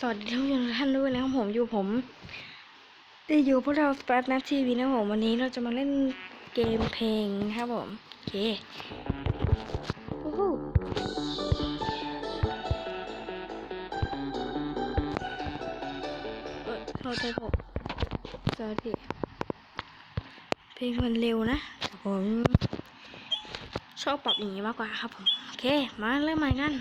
สวัสดีทุกท่านด้วยนะครับผมอยู่ผมได้อยู่พวกเราสปาร์ตนัททีวีนะครับผมวันนี้เราจะมาเล่นเกมเพลงนะครับผมโอเคโอ้โหเออโทษโทษโทษสวัสดีเพลงมันเร็วนะผมชอบปรับอย่างนี้มากกว่าครับผมโอเค มาเริ่มใหม่กัน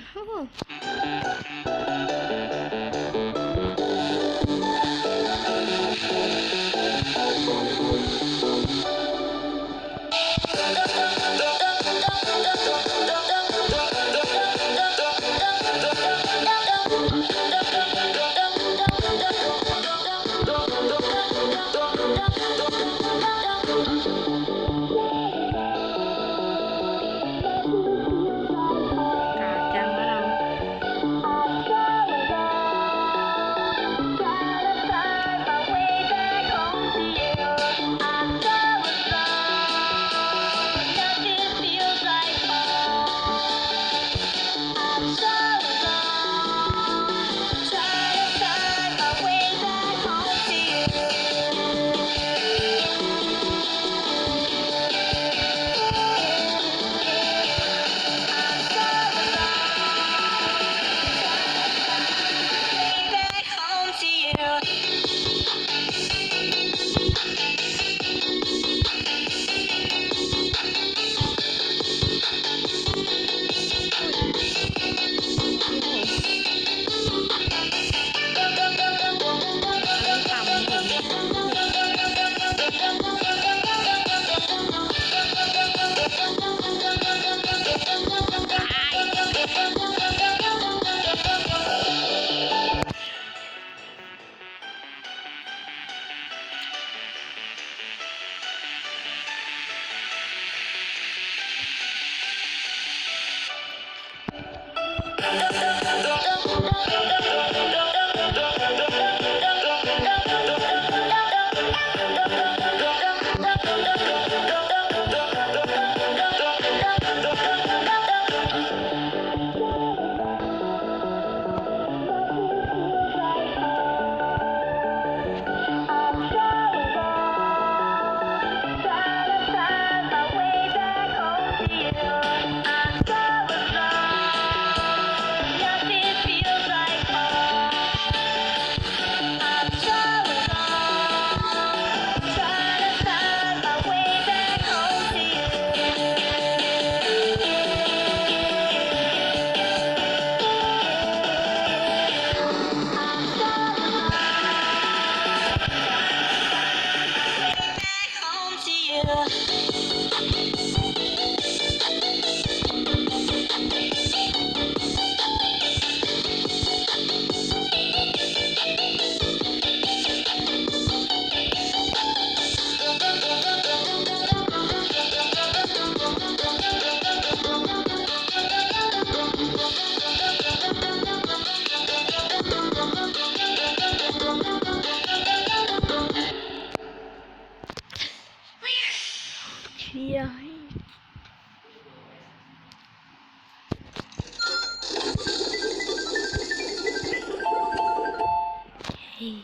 เฮ้ย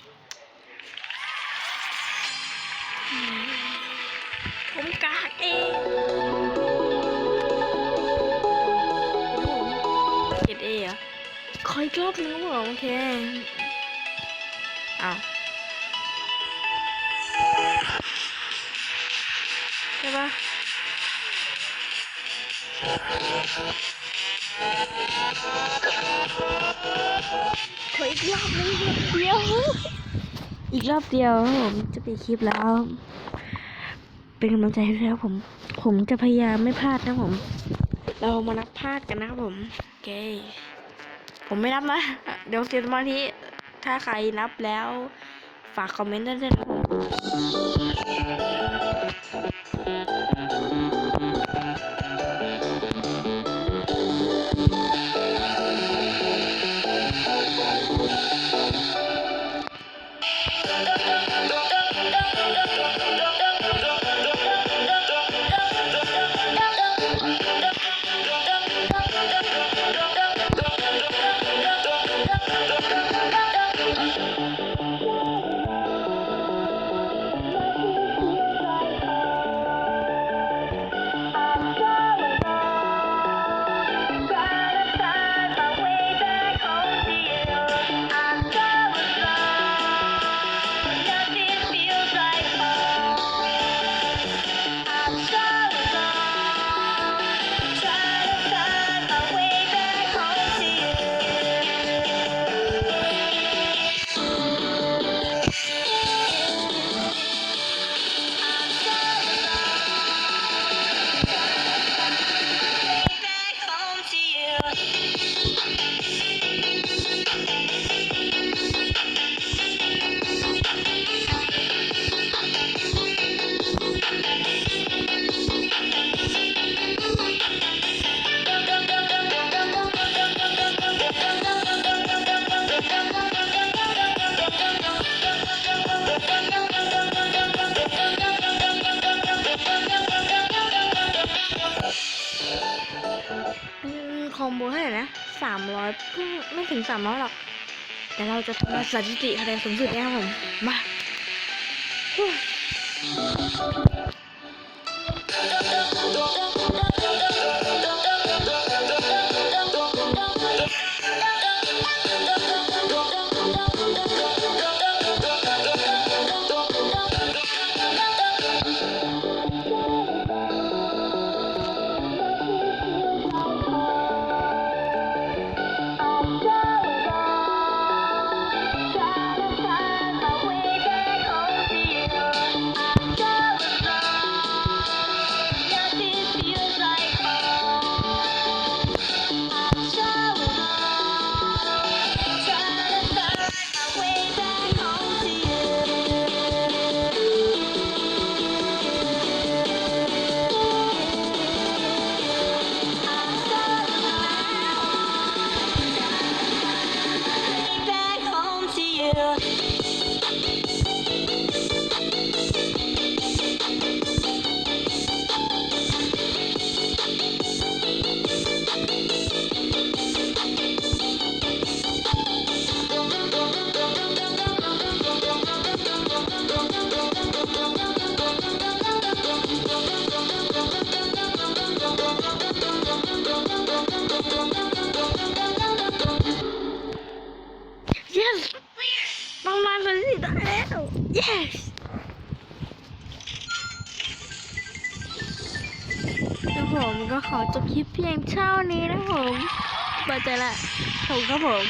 ผมกากเองเก็ดเอเหร อขออีกรอบนึงเดียว อีกรอบเดียวผมจะปิดคลิปแล้ว เป็นกำลังใจให้ด้วผม ผมจะพยายามไม่พลาดนะผม เรามานับพลาดกันนะครับผมโอเค ผมไม่นับนะ เดี๋ยวเสียสมาธิถ้าใครนับแล้ว ฝากคอมเมนต์ด้วยนะครับผม งสามร้อยหรอก แต่เราจะทำลายสถิติคะแนนสูงสุดนะครับผม มา yeah. Yes แล้วผมก็ขอจบคลิปเพียงเท่านี้นะผมบอใจละผมครับผม